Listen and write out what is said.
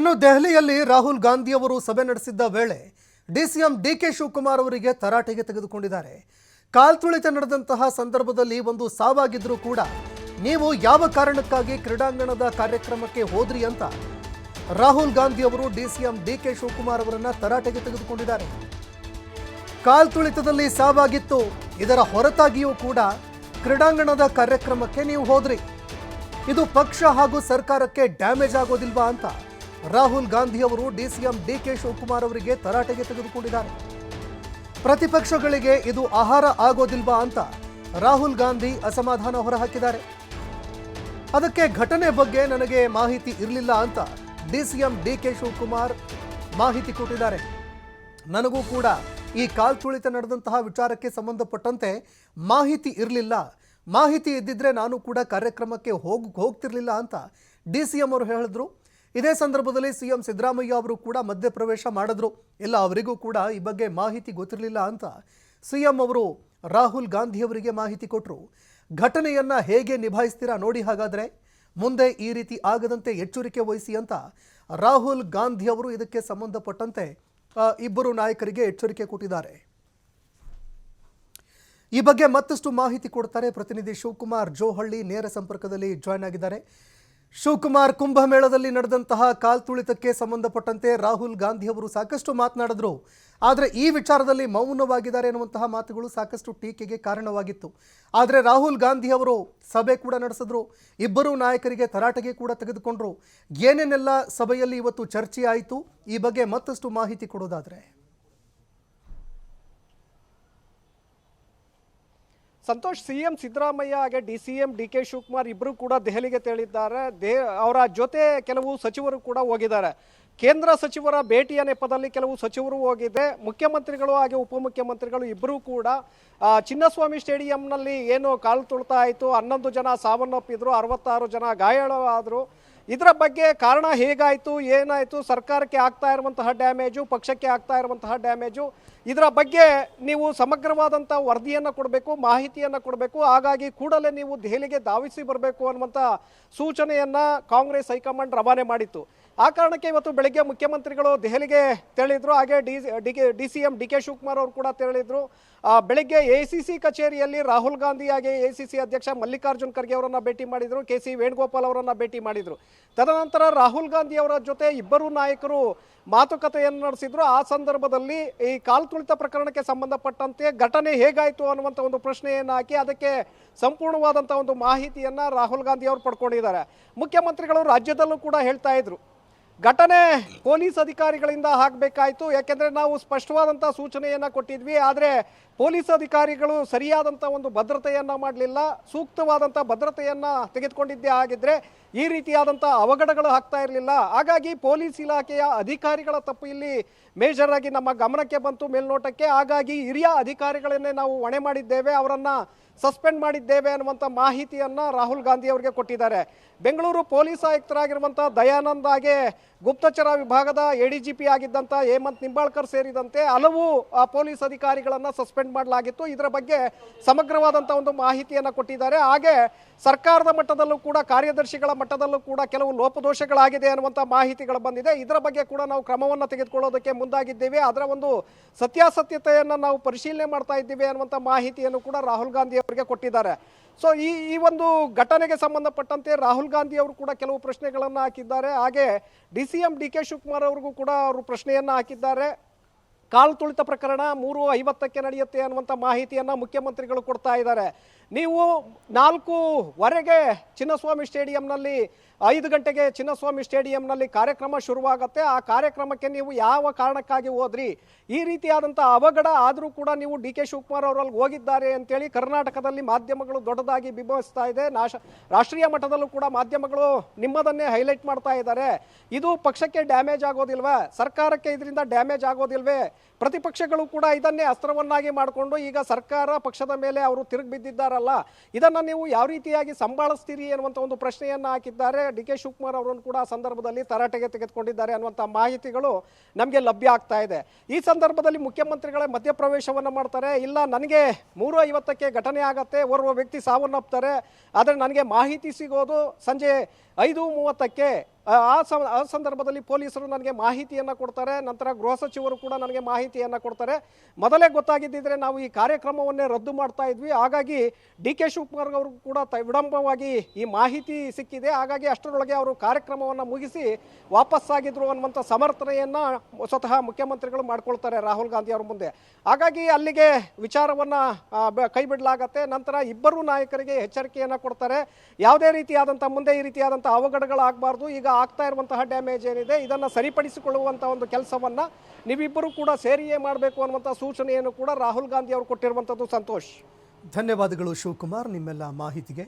ಇನ್ನು ದೆಹಲಿಯಲ್ಲಿ ರಾಹುಲ್ ಗಾಂಧಿ ಅವರು ಸಭೆ ನಡೆಸಿದ್ದ ವೇಳೆ ಡಿಸಿಎಂ ಡಿಕೆ ಶಿವಕುಮಾರ್ ಅವರಿಗೆ ತರಾಟೆಗೆ ತೆಗೆದುಕೊಂಡಿದ್ದಾರೆ. ಕಾಲ್ತುಳಿತ ನಡೆದಂತಹ ಸಂದರ್ಭದಲ್ಲಿ ಒಂದು ಸಾವಾಗಿದ್ರೂ ಕೂಡ ನೀವು ಯಾವ ಕಾರಣಕ್ಕಾಗಿ ಕ್ರೀಡಾಂಗಣದ ಕಾರ್ಯಕ್ರಮಕ್ಕೆ ಹೋದ್ರಿ ಅಂತ ರಾಹುಲ್ ಗಾಂಧಿ ಅವರು ಡಿಸಿಎಂ ಡಿಕೆ ಶಿವಕುಮಾರ್ ಅವರನ್ನ ತರಾಟೆಗೆ ತೆಗೆದುಕೊಂಡಿದ್ದಾರೆ. ಕಾಲ್ತುಳಿತದಲ್ಲಿ ಸಾವಾಗಿತ್ತು. ಇದರ ಹೊರತಾಗಿಯೂ ಕೂಡ ಕ್ರೀಡಾಂಗಣದ ಕಾರ್ಯಕ್ರಮಕ್ಕೆ ನೀವು ಹೋದ್ರಿ. ಇದು ಪಕ್ಷ ಹಾಗೂ ಸರ್ಕಾರಕ್ಕೆ ಡ್ಯಾಮೇಜ್ ಆಗೋದಿಲ್ವಾ ಅಂತ ರಾಹುಲ್ ಗಾಂಧಿ ಅವರು ಡಿಸಿಎಂ ಡಿಕೆ ಶಿವಕುಮಾರ್ ಅವರಿಗೆ ತರಾಟೆಗೆ ತೆಗೆದುಕೊಂಡಿದ್ದಾರೆ. ಪ್ರತಿಪಕ್ಷಗಳಿಗೆ ಇದು ಆಹಾರ ಆಗೋದಿಲ್ವಾ ಅಂತ ರಾಹುಲ್ ಗಾಂಧಿ ಅಸಮಾಧಾನ ಹೊರಹಾಕಿದ್ದಾರೆ. ಅದಕ್ಕೆ ಘಟನೆ ಬಗ್ಗೆ ನನಗೆ ಮಾಹಿತಿ ಇರಲಿಲ್ಲ ಅಂತ ಡಿಸಿಎಂ ಡಿಕೆ ಶಿವಕುಮಾರ್ ಮಾಹಿತಿ ಕೊಟ್ಟಿದ್ದಾರೆ. ನನಗೂ ಕೂಡ ಈ ಕಾಲ್ತುಳಿತ ನಡೆದಂತಹ ವಿಚಾರಕ್ಕೆ ಸಂಬಂಧಪಟ್ಟಂತೆ ಮಾಹಿತಿ ಇರಲಿಲ್ಲ. ಮಾಹಿತಿ ಇದ್ದಿದ್ರೆ ನಾನು ಕೂಡ ಕಾರ್ಯಕ್ರಮಕ್ಕೆ ಹೋಗ್, ಹೋಗ್ತಿರ್ಲಿಲ್ಲ ಅಂತ ಡಿ ಸಿ ಎಂ ಅವರು ಹೇಳಿದ್ರು. ಇದೇ ಸಂದರ್ಭದಲ್ಲಿ ಸಿಎಂ ಸಿದ್ದರಾಮಯ್ಯ ಅವರು ಕೂಡ ಮಧ್ಯಪ್ರವೇಶ ಮಾಡಿದ್ರು. ಇಲ್ಲ ಅವರಿಗೂ ಕೂಡ ಈ ಬಗ್ಗೆ ಮಾಹಿತಿ ಗೊತ್ತಿರಲಿಲ್ಲ ಅಂತ ಸಿಎಂ ಅವರು ರಾಹುಲ್ ಗಾಂಧಿ ಅವರಿಗೆ ಮಾಹಿತಿ ಕೊಟ್ಟರು ಘಟನೆಯನ್ನ ಹೇಗೆ ನಿಭಾಯಿಸ್ತೀರಾ ನೋಡಿ ಹಾಗಾದರೆ ಮುಂದೆ ಈ ರೀತಿ ಆಗದಂತೆ ಎಚ್ಚರಿಕೆ ವಹಿಸಿ ಅಂತ ರಾಹುಲ್ ಗಾಂಧಿ ಅವರು ಇದಕ್ಕೆ ಸಂಬಂಧಪಟ್ಟಂತೆ ಇಬ್ಬರು ನಾಯಕರಿಗೆ ಎಚ್ಚರಿಕೆ ಕೊಟ್ಟಿದ್ದಾರೆ. ಈ ಬಗ್ಗೆ ಮತ್ತಷ್ಟು ಮಾಹಿತಿ ಕೊಡ್ತಾರೆ ಪ್ರತಿನಿಧಿ ಶಿವಕುಮಾರ್ ಜೋಹಳ್ಳಿ ನೇರ ಸಂಪರ್ಕದಲ್ಲಿ ಜಾಯ್ನ್ ಆಗಿದ್ದಾರೆ. ಶಿವಕುಮಾರ್ ಕುಂಭಮೇಳದಲ್ಲಿ ನಡೆದಂತಹ ಕಾಲ್ತುಳಿತಕ್ಕೆ ಸಂಬಂಧಪಟ್ಟಂತೆ ರಾಹುಲ್ ಗಾಂಧಿ ಅವರು ಸಾಕಷ್ಟು ಮಾತನಾಡಿದ್ರು. ಆದರೆ ಈ ವಿಚಾರದಲ್ಲಿ ಮೌನವಾಗಿದ್ದಾರೆ ಎನ್ನುವಂತಹ ಮಾತುಗಳು ಸಾಕಷ್ಟು ಟೀಕೆಗೆ ಕಾರಣವಾಗಿತ್ತು. ಆದರೆ ರಾಹುಲ್ ಗಾಂಧಿ ಅವರು ಸಭೆ ಕೂಡ ನಡೆಸಿದ್ರು. ಇಬ್ಬರು ನಾಯಕರಿಗೆ ತರಾಟೆಗೆ ಕೂಡ ತೆಗೆದುಕೊಂಡ್ರು. ಏನೇನೆಲ್ಲ ಸಭೆಯಲ್ಲಿ ಇವತ್ತು ಚರ್ಚೆ ಆಯಿತು ಈ ಬಗ್ಗೆ ಮತ್ತಷ್ಟು ಮಾಹಿತಿ ಕೊಡೋದಾದ್ರೆ. ಸಂತೋಷ್ ಸಿ ಎಂ ಸಿದ್ದರಾಮಯ್ಯ ಹಾಗೆ D C M D K Shivakumar ಇಬ್ಬರು ಕೂಡ ದೆಹಲಿಗೆ ತೆರಳಿದ್ದಾರೆ. ದೇ, ಅವರ ಜೊತೆ ಕೆಲವು ಸಚಿವರು ಕೂಡ ಹೋಗಿದ್ದಾರೆ. ಕೇಂದ್ರ ಸಚಿವರ ಭೇಟಿಯ ನೆಪದಲ್ಲಿ ಕೆಲವು ಸಚಿವರು ಹೋಗಿದೆ. ಮುಖ್ಯಮಂತ್ರಿಗಳು ಹಾಗೆ ಉಪಮುಖ್ಯಮಂತ್ರಿಗಳು ಇಬ್ಬರೂ ಕೂಡ ಚಿನ್ನಸ್ವಾಮಿ ಸ್ಟೇಡಿಯಂನಲ್ಲಿ ಏನು ಕಾಲು ತುಳ್ತಾ ಆಯಿತು ಹನ್ನೊಂದು ಜನ ಸಾವನ್ನಪ್ಪಿದ್ರು, ಅರವತ್ತಾರು ಜನ ಗಾಯಾಳಾದರು ಇದರ ಬಗ್ಗೆ ಕಾರಣ ಹೇಗಾಯಿತು, ಏನಾಯಿತು, ಸರ್ಕಾರಕ್ಕೆ ಆಗ್ತಾ ಇರುವಂತಹ ಡ್ಯಾಮೇಜು, ಪಕ್ಷಕ್ಕೆ ಆಗ್ತಾ ಇರುವಂತಹ ಡ್ಯಾಮೇಜು, ಇದರ ಬಗ್ಗೆ ನೀವು ಸಮಗ್ರವಾದಂಥ ವರದಿಯನ್ನು ಕೊಡಬೇಕು, ಮಾಹಿತಿಯನ್ನು ಕೊಡಬೇಕು, ಹಾಗಾಗಿ ಕೂಡಲೇ ನೀವು ದೆಹಲಿಗೆ ಧಾವಿಸಿ ಬರಬೇಕು ಅನ್ನುವಂಥ ಸೂಚನೆಯನ್ನು ಕಾಂಗ್ರೆಸ್ ಹೈಕಮಾಂಡ್ ರವಾನೆ ಮಾಡಿತ್ತು. ಆ ಕಾರಣಕ್ಕೆ ಇವತ್ತು ಬೆಳಗ್ಗೆ ಮುಖ್ಯಮಂತ್ರಿಗಳು ದೆಹಲಿಗೆ ತೆರಳಿದ್ರು, ಹಾಗೆ D D K D C M D K Shivakumar ಅವರು ಕೂಡ ತೆರಳಿದ್ರು. ಬೆಳಗ್ಗೆ ಎ ಸಿ ಕಚೇರಿಯಲ್ಲಿ ರಾಹುಲ್ ಗಾಂಧಿ ಹಾಗೆ ಎ ಸಿ ಅಧ್ಯಕ್ಷ ಮಲ್ಲಿಕಾರ್ಜುನ್ ಖರ್ಗೆ ಅವರನ್ನು ಭೇಟಿ ಮಾಡಿದರು, ಕೆ ಸಿ ವೇಣುಗೋಪಾಲ್ ಅವರನ್ನು ಭೇಟಿ ಮಾಡಿದ್ರು. ತದನಂತರ ರಾಹುಲ್ ಗಾಂಧಿ ಅವರ ಜೊತೆ ಇಬ್ಬರು ನಾಯಕರು ಮಾತುಕತೆಯನ್ನು ನಡೆಸಿದ್ರು. ಆ ಸಂದರ್ಭದಲ್ಲಿ ಈ ಕಾಲ್ತುಳಿತ ಪ್ರಕರಣಕ್ಕೆ ಸಂಬಂಧಪಟ್ಟಂತೆ ಘಟನೆ ಹೇಗಾಯಿತು ಅನ್ನುವಂಥ ಒಂದು ಪ್ರಶ್ನೆಯನ್ನು ಹಾಕಿ ಅದಕ್ಕೆ ಸಂಪೂರ್ಣವಾದಂಥ ಒಂದು ಮಾಹಿತಿಯನ್ನ ರಾಹುಲ್ ಗಾಂಧಿ ಅವರು ಪಡ್ಕೊಂಡಿದ್ದಾರೆ. ಮುಖ್ಯಮಂತ್ರಿಗಳು ರಾಜ್ಯದಲ್ಲೂ ಕೂಡ ಹೇಳ್ತಾ ಇದ್ರು. ಘಟನೆ ಪೊಲೀಸ್ ಅಧಿಕಾರಿಗಳಿಂದ ಆಗಬೇಕಾಯಿತು. ಯಾಕೆಂದರೆ ನಾವು ಸ್ಪಷ್ಟವಾದಂಥ ಸೂಚನೆಯನ್ನು ಕೊಟ್ಟಿದ್ವಿ. ಆದರೆ ಪೊಲೀಸ್ ಅಧಿಕಾರಿಗಳು ಸರಿಯಾದಂಥ ಒಂದು ಭದ್ರತೆಯನ್ನು ಮಾಡಲಿಲ್ಲ ಸೂಕ್ತವಾದಂಥ ಭದ್ರತೆಯನ್ನು ತೆಗೆದುಕೊಂಡಿದ್ದೇ ಆಗಿದ್ದರೆ ಈ ರೀತಿಯಾದಂಥ ಅವಘಡಗಳು ಆಗ್ತಾ ಇರಲಿಲ್ಲ. ಹಾಗಾಗಿ ಪೊಲೀಸ್ ಇಲಾಖೆಯ ಅಧಿಕಾರಿಗಳ ತಪ್ಪು ಇಲ್ಲಿ ಮೇಜರ್ ಆಗಿ ನಮ್ಮ ಗಮನಕ್ಕೆ ಬಂತು ಮೇಲ್ನೋಟಕ್ಕೆ. ಹಾಗಾಗಿ ಹಿರಿಯ ಅಧಿಕಾರಿಗಳನ್ನೇ ನಾವು ಹೊಣೆ ಮಾಡಿದ್ದೇವೆ, ಅವರನ್ನು ಸಸ್ಪೆಂಡ್ ಮಾಡಿದ್ದೇವೆ ಅನ್ನುವಂಥ ಮಾಹಿತಿಯನ್ನು ರಾಹುಲ್ ಗಾಂಧಿ ಅವರಿಗೆ ಕೊಟ್ಟಿದ್ದಾರೆ. ಬೆಂಗಳೂರು ಪೊಲೀಸ್ ಆಯುಕ್ತರಾಗಿರುವಂಥ ದಯಾನಂದ್ ಹಾಗೆ ಗುಪ್ತಚರ ವಿಭಾಗದ ಎ ಡಿ ಜಿ ಪಿ ಆಗಿದ್ದಂಥ ಹೇಮಂತ್ ನಿಂಬಾಳ್ಕರ್ ಸೇರಿದಂತೆ ಹಲವು ಪೊಲೀಸ್ ಅಧಿಕಾರಿಗಳನ್ನು ಸಸ್ಪೆಂಡ್ ಮಾಡಲಾಗಿತ್ತು. ಇದರ ಬಗ್ಗೆ ಸಮಗ್ರವಾದಂಥ ಒಂದು ಮಾಹಿತಿಯನ್ನು ಕೊಟ್ಟಿದ್ದಾರೆ. ಹಾಗೆ ಸರ್ಕಾರದ ಮಟ್ಟದಲ್ಲೂ ಕೂಡ, ಕಾರ್ಯದರ್ಶಿಗಳ ಮಟ್ಟದಲ್ಲೂ ಕೂಡ ಕೆಲವು ಲೋಪದೋಷಗಳಾಗಿದೆ ಅನ್ನುವಂಥ ಮಾಹಿತಿಗಳು ಬಂದಿದೆ. ಇದರ ಬಗ್ಗೆ ಕೂಡ ನಾವು ಕ್ರಮವನ್ನು ತೆಗೆದುಕೊಳ್ಳೋದಕ್ಕೆ ಮುಂದಾಗಿದ್ದೇವೆ. ಅದರ ಒಂದು ಸತ್ಯಾಸತ್ಯತೆಯನ್ನು ನಾವು ಪರಿಶೀಲನೆ ಮಾಡ್ತಾ ಇದ್ದೀವಿ ಅನ್ನುವಂಥ ಮಾಹಿತಿಯನ್ನು ಕೂಡ ರಾಹುಲ್ ಗಾಂಧಿ ಅವರಿಗೆ ಕೊಟ್ಟಿದ್ದಾರೆ. ಸೊ ಈ ಈ ಒಂದು ಘಟನೆಗೆ ಸಂಬಂಧಪಟ್ಟಂತೆ ರಾಹುಲ್ ಗಾಂಧಿ ಅವರು ಕೂಡ ಕೆಲವು ಪ್ರಶ್ನೆಗಳನ್ನು ಹಾಕಿದ್ದಾರೆ. ಹಾಗೆ D C M D K Shivakumar ಅವ್ರಿಗೂ ಕೂಡ ಅವರು ಪ್ರಶ್ನೆಯನ್ನು ಹಾಕಿದ್ದಾರೆ. ಕಾಲು ತುಳಿತ ಪ್ರಕರಣ ಮೂರು ಐವತ್ತಕ್ಕೆ ನಡೆಯುತ್ತೆ ಅನ್ನುವಂಥ ಮಾಹಿತಿಯನ್ನು ಮುಖ್ಯಮಂತ್ರಿಗಳು ಕೊಡ್ತಾ ಇದ್ದಾರೆ. ನೀವು ನಾಲ್ಕೂವರೆಗೆ ಚಿನ್ನಸ್ವಾಮಿ ಸ್ಟೇಡಿಯಂನಲ್ಲಿ, ಐದು ಗಂಟೆಗೆ ಚಿನ್ನಸ್ವಾಮಿ ಸ್ಟೇಡಿಯಂನಲ್ಲಿ ಕಾರ್ಯಕ್ರಮ ಶುರುವಾಗುತ್ತೆ. ಆ ಕಾರ್ಯಕ್ರಮಕ್ಕೆ ನೀವು ಯಾವ ಕಾರಣಕ್ಕಾಗಿ ಹೋದ್ರಿ? ಈ ರೀತಿಯಾದಂಥ ಅವಘಡ ಆದರೂ ಕೂಡ ನೀವು ಡಿ ಕೆ ಶಿವಕುಮಾರ್ ಅವರಲ್ಲಿ ಹೋಗಿದ್ದಾರೆ ಅಂತೇಳಿ ಕರ್ನಾಟಕದಲ್ಲಿ ಮಾಧ್ಯಮಗಳು ದೊಡ್ಡದಾಗಿ ಬಿಂಬಿಸ್ತಾ ಇದೆ. ನಾಶ, ರಾಷ್ಟ್ರೀಯ ಮಟ್ಟದಲ್ಲೂ ಕೂಡ ಮಾಧ್ಯಮಗಳು ನಿಮ್ಮದನ್ನೇ ಹೈಲೈಟ್ ಮಾಡ್ತಾ ಇದ್ದಾರೆ. ಇದು ಪಕ್ಷಕ್ಕೆ ಡ್ಯಾಮೇಜ್ ಆಗೋದಿಲ್ವಾ? ಸರ್ಕಾರಕ್ಕೆ ಇದರಿಂದ ಡ್ಯಾಮೇಜ್ ಆಗೋದಿಲ್ವೇ? ಪ್ರತಿಪಕ್ಷಗಳು ಕೂಡ ಇದನ್ನೇ ಅಸ್ತ್ರವನ್ನಾಗಿ ಮಾಡಿಕೊಂಡು ಈಗ ಸರ್ಕಾರ ಪಕ್ಷದ ಮೇಲೆ ಅವರು ತಿರುಗಿ ಬಿದ್ದಿದ್ದಾರಲ್ಲ ಇದನ್ನು ನೀವು ಯಾವ ರೀತಿಯಾಗಿ ಸಂಭಾಳಿಸ್ತೀರಿ ಅನ್ನುವಂಥ ಒಂದು ಪ್ರಶ್ನೆಯನ್ನು ಹಾಕಿದ್ದಾರೆ. ಡಿ ಕೆ ಶಿವಕುಮಾರ್ ಅವರನ್ನು ಕೂಡ ಸಂದರ್ಭದಲ್ಲಿ ತರಾಟೆಗೆ ತೆಗೆದುಕೊಂಡಿದ್ದಾರೆ ಅನ್ನುವಂಥ ಮಾಹಿತಿಗಳು ನಮಗೆ ಲಭ್ಯ ಆಗ್ತಾ ಇದೆ. ಈ ಸಂದರ್ಭದಲ್ಲಿ ಮುಖ್ಯಮಂತ್ರಿಗಳೇ ಮಧ್ಯಪ್ರವೇಶವನ್ನು ಮಾಡ್ತಾರೆ. ಇಲ್ಲ, ನನಗೆ ಮೂರು ಐವತ್ತಕ್ಕೆ ಘಟನೆ ಆಗತ್ತೆ. ಓರ್ವ ವ್ಯಕ್ತಿ ಸಾವನ್ನಪ್ತಾರೆ. ಆದರೆ ನನಗೆ ಮಾಹಿತಿ ಸಿಗೋದು ಸಂಜೆ ಐದು ಮೂವತ್ತಕ್ಕೆ, ಆ ಸಮ, ಆ ಸಂದರ್ಭದಲ್ಲಿ ಪೊಲೀಸರು ನನಗೆ ಮಾಹಿತಿಯನ್ನು ಕೊಡ್ತಾರೆ, ನಂತರ ಗೃಹ ಸಚಿವರು ಕೂಡ ನನಗೆ ಮಾಹಿತಿಯನ್ನು ಕೊಡ್ತಾರೆ. ಮೊದಲೇ ಗೊತ್ತಾಗಿದ್ದಿದ್ರೆ ನಾವು ಈ ಕಾರ್ಯಕ್ರಮವನ್ನೇ ರದ್ದು ಮಾಡ್ತಾ ಇದ್ವಿ. ಹಾಗಾಗಿ ಡಿ ಕೆ ಶಿವಕುಮಾರ್ ಅವರು ಕೂಡ ತ- ವಿಡಂಬವಾಗಿ ಈ ಮಾಹಿತಿ ಸಿಕ್ಕಿದೆ. ಹಾಗಾಗಿ ಅಷ್ಟರೊಳಗೆ ಅವರು ಕಾರ್ಯಕ್ರಮವನ್ನು ಮುಗಿಸಿ ವಾಪಸ್ಸಾಗಿದ್ರು ಅನ್ನುವಂಥ ಸಮರ್ಥನೆಯನ್ನು ಸ್ವತಃ ಮುಖ್ಯಮಂತ್ರಿಗಳು ಮಾಡ್ಕೊಳ್ತಾರೆ ರಾಹುಲ್ ಗಾಂಧಿ ಅವರ ಮುಂದೆ. ಹಾಗಾಗಿ ಅಲ್ಲಿಗೆ ವಿಚಾರವನ್ನು ಕೈ ಬಿಡಲಾಗತ್ತೆ. ನಂತರ ಇಬ್ಬರು ನಾಯಕರಿಗೆ ಎಚ್ಚರಿಕೆಯನ್ನು ಕೊಡ್ತಾರೆ. ಯಾವುದೇ ರೀತಿಯಾದಂಥ, ಮುಂದೆ ಈ ರೀತಿಯಾದಂಥ ಅವಘಡಗಳಾಗಬಾರ್ದು. ಈಗ ಆಗ್ತಾ ಇರುವಂತಹ ಡ್ಯಾಮೇಜ್ ಏನಿದೆ, ಇದನ್ನು ಸರಿಪಡಿಸಿಕೊಳ್ಳುವಂಥ ಒಂದು ಕೆಲಸವನ್ನು ನೀವಿಬ್ಬರೂ ಕೂಡ ಸೇರಿಯೇ ಮಾಡಬೇಕು ಅನ್ನುವಂಥ ಸೂಚನೆಯನ್ನು ಕೂಡ ರಾಹುಲ್ ಗಾಂಧಿ ಅವರು ಕೊಟ್ಟಿರುವಂಥದ್ದು ಸಂತೋಷ್. ಧನ್ಯವಾದಗಳು ಶಿವಕುಮಾರ್, ನಿಮ್ಮೆಲ್ಲ ಮಾಹಿತಿಗೆ.